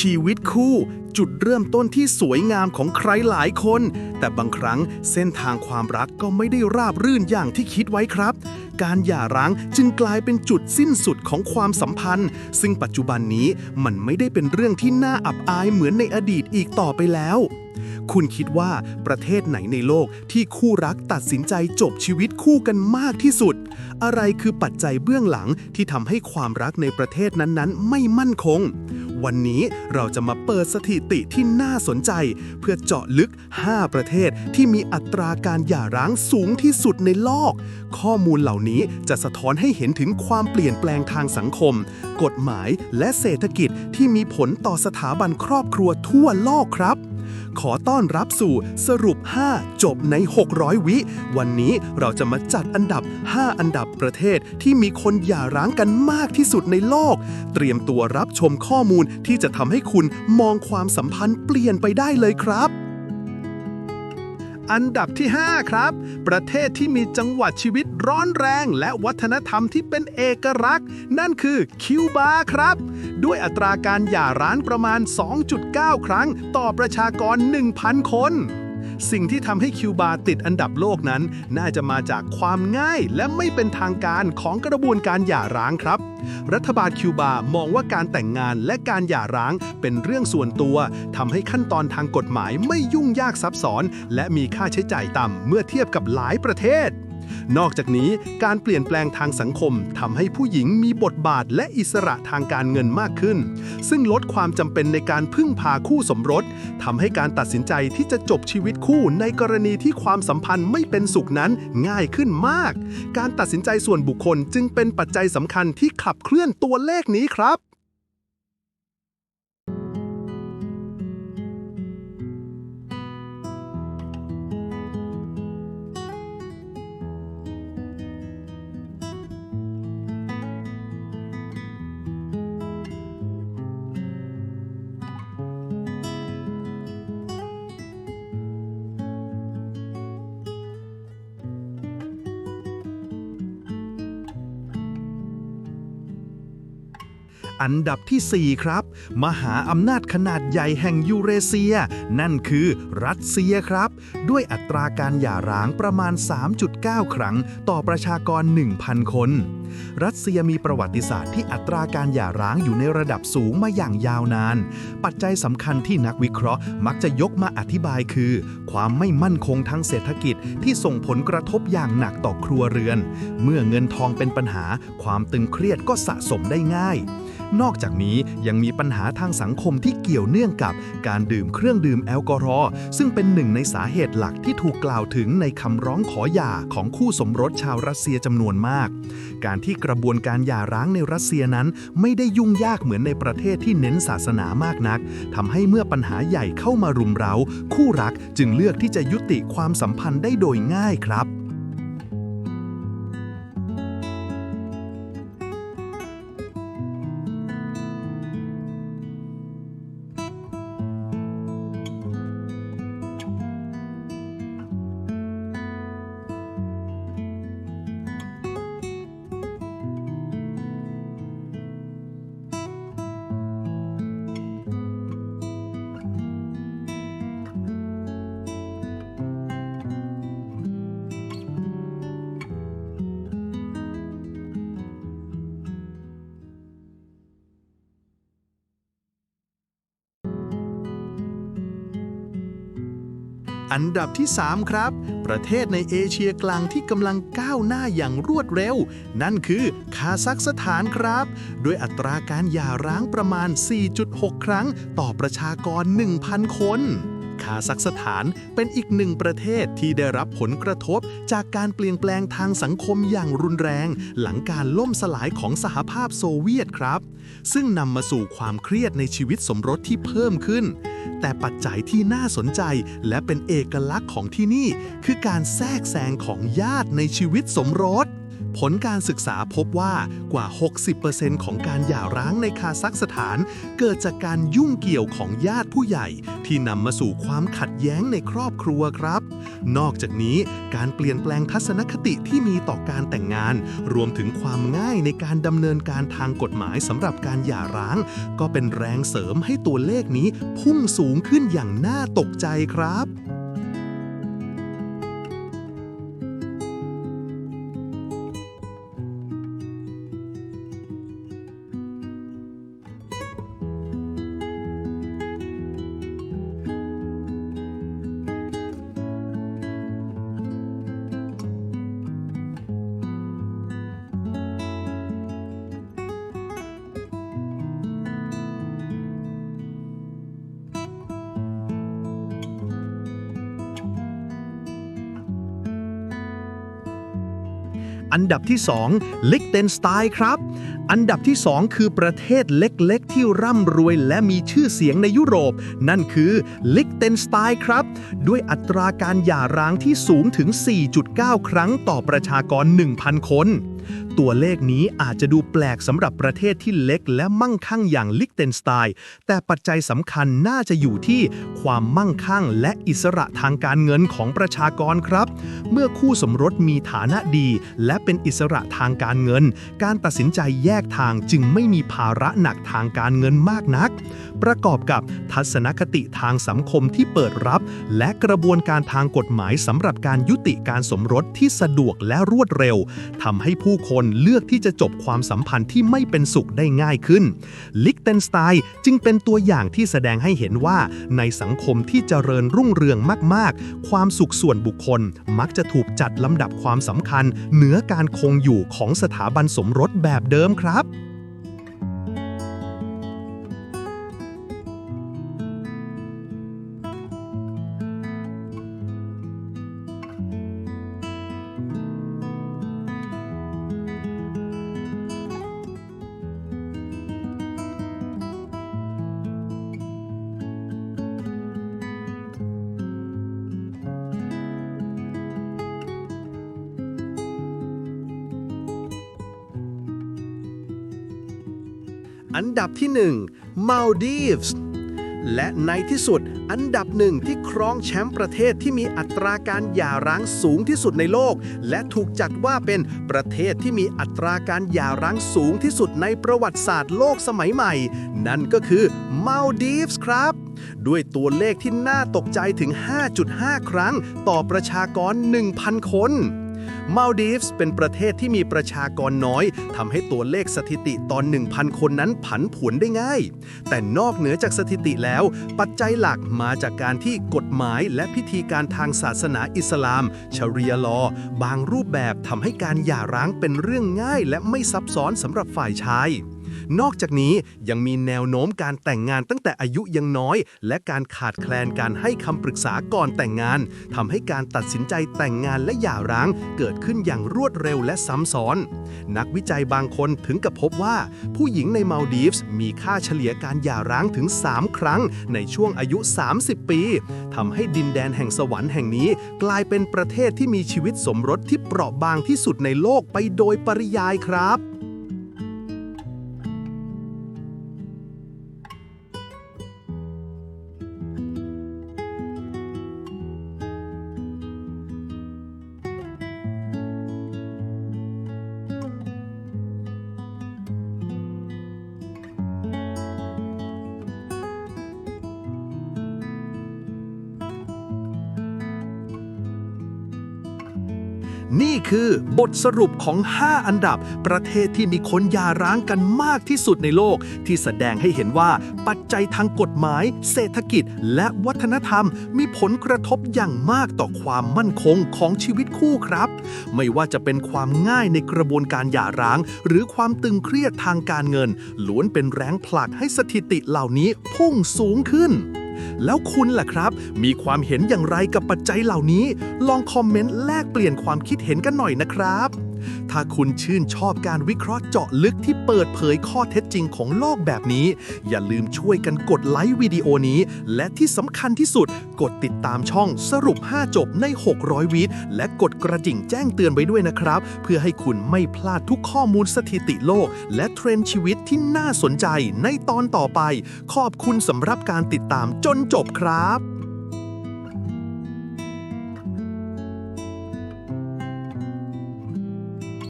ชีวิตคู่ จุดเริ่มต้นที่สวยงามของใครหลายคน แต่บางครั้งเส้นทางความรักก็ไม่ได้ราบรื่นอย่างที่คิดไว้ครับ การหย่าร้างจึงกลายเป็นจุดสิ้นสุดของความสัมพันธ์ ซึ่งปัจจุบันนี้มันไม่ได้เป็นเรื่องที่น่าอับอายเหมือนในอดีตอีกต่อไปแล้วคุณคิดว่าประเทศไหนในโลกที่คู่รักตัดสินใจจบชีวิตคู่กันมากที่สุด อะไรคือปัจจัยเบื้องหลังที่ทำให้ความรักในประเทศนั้นๆ ไม่มั่นคง วันนี้เราจะมาเปิดสถิติที่น่าสนใจ เพื่อเจาะลึก 5 ประเทศที่มีอัตราการหย่าร้างสูงที่สุดในโลก ข้อมูลเหล่านี้จะสะท้อนให้เห็นถึงความเปลี่ยนแปลงทางสังคม กฎหมายและเศรษฐกิจที่มีผลต่อสถาบันครอบครัวทั่วโลกครับ ขอต้อนรับสู่สรุป 5 จบใน 600 วิ วันนี้เราจะมาจัดอันดับ 5 อันดับประเทศที่มีคนหย่าร้างกันมากที่สุดในโลก เตรียมตัวรับชมข้อมูลที่จะทำให้คุณมองความสัมพันธ์เปลี่ยนไปได้เลยครับ อันดับที่ 5 ครับ ประเทศที่มีจังหวัดชีวิตร้อนแรง และวัฒนธรรมที่เป็นเอกลักษณ์ นั่นคือคิวบาครับ ด้วยอัตราการหย่าร้างประมาณ 2.9 ครั้ง ต่อประชากร 1,000 คนสิ่งที่ทำให้คิวบาติดอันดับโลกนั้น น่าจะมาจากความง่ายและไม่เป็นทางการของกระบวนการหย่าร้างครับ รัฐบาลคิวบามองว่าการแต่งงานและการหย่าร้างเป็นเรื่องส่วนตัวทำให้ขั้นตอนทางกฎหมายไม่ยุ่งยากซับซ้อน และมีค่าใช้จ่ายต่ำเมื่อเทียบกับหลายประเทศ นอกจากนี้การเปลี่ยนแปลงทางสังคมทำให้ผู้หญิงมีบทบาทและอิสระทางการเงินมากขึ้น ซึ่งลดความจำเป็นในการพึ่งพาคู่สมรสทำให้การตัดสินใจที่จะจบชีวิตคู่ในกรณีที่ความสัมพันธ์ไม่เป็นสุขนั้นง่ายขึ้นมาก การตัดสินใจส่วนบุคคลจึงเป็นปัจจัยสำคัญที่ขับเคลื่อนตัวเลขนี้ครับ อันดับที่ 4 ครับ มหาอำนาจขนาดใหญ่แห่งยูเรเซีย นั่นคือรัสเซียครับ ด้วยอัตราการหย่าร้างประมาณ 3.9 ครั้งต่อประชากร 1,000 คน รัสเซียมีประวัติศาสตร์ที่อัตราการหย่าร้างอยู่ในระดับสูงมาอย่างยาวนาน ปัจจัยสำคัญที่นักวิเคราะห์มักจะยกมาอธิบายคือ ความไม่มั่นคงทางเศรษฐกิจที่ส่งผลกระทบอย่างหนักต่อครัวเรือน เมื่อเงินทองเป็นปัญหา ความตึงเครียดก็สะสมได้ง่าย นอกจากนี้ยังมีปัญหาทางสังคมที่เกี่ยวเนื่องกับ การดื่มเครื่องดื่มแอลกอฮอล์ซึ่งเป็นหนึ่งในสาเหตุหลักที่ถูกกล่าวถึงในคำร้องขอหย่าของคู่สมรสชาวรัสเซียจำนวนมาก การที่กระบวนการหย่าร้างในรัสเซียนั้น ไม่ได้ยุ่งยากเหมือนในประเทศที่เน้นศาสนามากนักทำให้เมื่อปัญหาใหญ่เข้ามารุมเร้า คู่รักจึงเลือกที่จะยุติความสัมพันธ์ได้โดยง่ายครับ อันดับที่ 3 ครับ ประเทศในเอเชียกลางที่กำลังก้าวหน้าอย่างรวดเร็ว นั่นคือคาซัคสถานครับด้วยอัตราการหย่าร้างประมาณ 4.6 ครั้งต่อประชากร 1,000 คน คาซัคสถานเป็นอีกหนึ่งประเทศที่ได้รับผลกระทบจากการเปลี่ยนแปลงทางสังคมอย่างรุนแรง หลังการล่มสลายของสหภาพโซเวียตครับ ซึ่งนำมาสู่ความเครียดในชีวิตสมรสที่เพิ่มขึ้น แต่ปัจจัยที่น่าสนใจและเป็นเอกลักษณ์ของที่นี่ คือการแทรกแซงของญาติในชีวิตสมรส ผลการศึกษาพบว่ากว่า 60%ของการหย่าร้างในคาซัคสถาน เกิดจากการยุ่งเกี่ยวของญาติผู้ใหญ่ที่ที่นำมาสู่ความขัดแย้งในครอบครัวครับ นอกจากนี้การเปลี่ยนแปลงทัศนคติที่มีต่อการแต่งงาน รวมถึงความง่ายในการดำเนินการทางกฎหมายสำหรับการหย่าร้าง ก็เป็นแรงเสริมให้ตัวเลขนี้พุ่งสูงขึ้นอย่างน่าตกใจครับ อันดับที่ 2 ลิกเทนสไตน์ครับ อันดับที่ 2 คือประเทศเล็กๆ ที่ร่ำรวยและมีชื่อเสียงในยุโรป นั่นคือลิกเทนสไตน์ครับ ด้วยอัตราการหย่าร้างที่สูงถึง 4.9 ครั้งต่อประชากร 1,000 คน ตัวเลขนี้อาจจะดูแปลกสำหรับประเทศที่เล็กและมั่งคั่งอย่างลิกเทนสไตน์แต่ปัจจัยสำคัญน่าจะอยู่ที่ความมั่งคั่งและอิสระทางการเงินของประชากรครับ เมื่อคู่สมรสมีฐานะดี และเป็นอิสระทางการเงิน การตัดสินใจแยกทางจึงไม่มีภาระหนักทางการเงินมากนัก ประกอบกับทัศนคติทางสังคมที่เปิดรับ และกระบวนการทางกฎหมายสำหรับการยุติการสมรสที่สะดวกและรวดเร็วทำให้ผู้คนเลือกที่จะจบความสัมพันธ์ที่ไม่เป็นสุขได้ง่ายขึ้น ลิกเทนสไตน์จึงเป็นตัวอย่างที่แสดงให้เห็นว่า ในสังคมที่เจริญรุ่งเรืองมาก ๆ ความสุขส่วนบุคคล มักจะถูกจัดลำดับความสำคัญ เหนือการคงอยู่ของสถาบันสมรสแบบเดิมครับ อันดับที่1 Maldives และในที่สุดอันดับหนึ่งที่ครองแชมป์ประเทศที่มีอัตราการหย่าร้างสูงที่สุดในโลก และถูกจัดว่าเป็นประเทศที่มีอัตราการหย่าร้างสูงที่สุดในประวัติศาสตร์โลกสมัยใหม่ นั่นก็คือ Maldives ครับ ด้วยตัวเลขที่น่าตกใจถึง 5.5 ครั้งต่อประชากร 1,000 คน มาลดีฟส์เป็นประเทศที่มีประชากรน้อยทำให้ตัวเลขสถิติตอน 1,000 คนนั้นผันผวนได้ง่าย แต่นอกเหนือจากสถิติแล้ว ปัจจัยหลักมาจากการที่กฎหมายและพิธีการทางศาสนาอิสลามชารียลอบางรูปแบบทำให้การหย่าร้างเป็นเรื่องง่าย และไม่ซับซ้อนสำหรับฝ่ายชาย นอกจากนี้ยังมีแนวโน้มการแต่งงานตั้งแต่อายุยังน้อย และการขาดแคลนการให้คำปรึกษาก่อนแต่งงานทำให้การตัดสินใจแต่งงานและหย่าร้าง เกิดขึ้นอย่างรวดเร็วและซ้ำซ้อน นักวิจัยบางคนถึงกับพบว่า ผู้หญิงในมาลดีฟส์มีค่าเฉลี่ยการหย่าร้างถึง 3 ครั้งในช่วงอายุ 30 ปีทำให้ดินแดนแห่งสวรรค์แห่งนี้ กลายเป็นประเทศที่มีชีวิตสมรสที่เปราะบางที่สุดในโลกไปโดยปริยายครับ นี่คือบทสรุปของ 5 อันดับ ประเทศที่มีคนหย่าร้างกันมากที่สุดในโลก ที่แสดงให้เห็นว่าปัจจัยทางกฎหมาย เศรษฐกิจ และวัฒนธรรม มีผลกระทบอย่างมากต่อความมั่นคงของชีวิตคู่ครับ ไม่ว่าจะเป็นความง่ายในกระบวนการหย่าร้าง หรือความตึงเครียดทางการเงินล้วนเป็นแรงผลักให้สถิติเหล่านี้พุ่งสูงขึ้น แล้วคุณล่ะครับ มีความเห็นอย่างไรกับปัจจัยเหล่านี้ ลองคอมเมนต์แลกเปลี่ยนความคิดเห็นกันหน่อยนะครับ ถ้าคุณชื่นชอบการวิเคราะห์เจาะลึกที่เปิดเผยข้อเท็จจริงของโลกแบบนี้ อย่าลืมช่วยกันกดไลค์วิดีโอนี้ และที่สำคัญที่สุด กดติดตามช่องสรุป 5 จบใน 600 วิและกดกระดิ่งแจ้งเตือนไว้ด้วยนะครับ เพื่อให้คุณไม่พลาดทุกข้อมูลสถิติโลก และเทรนด์ชีวิตที่น่าสนใจในตอนต่อไป ขอบคุณสำหรับการติดตามจนจบครับ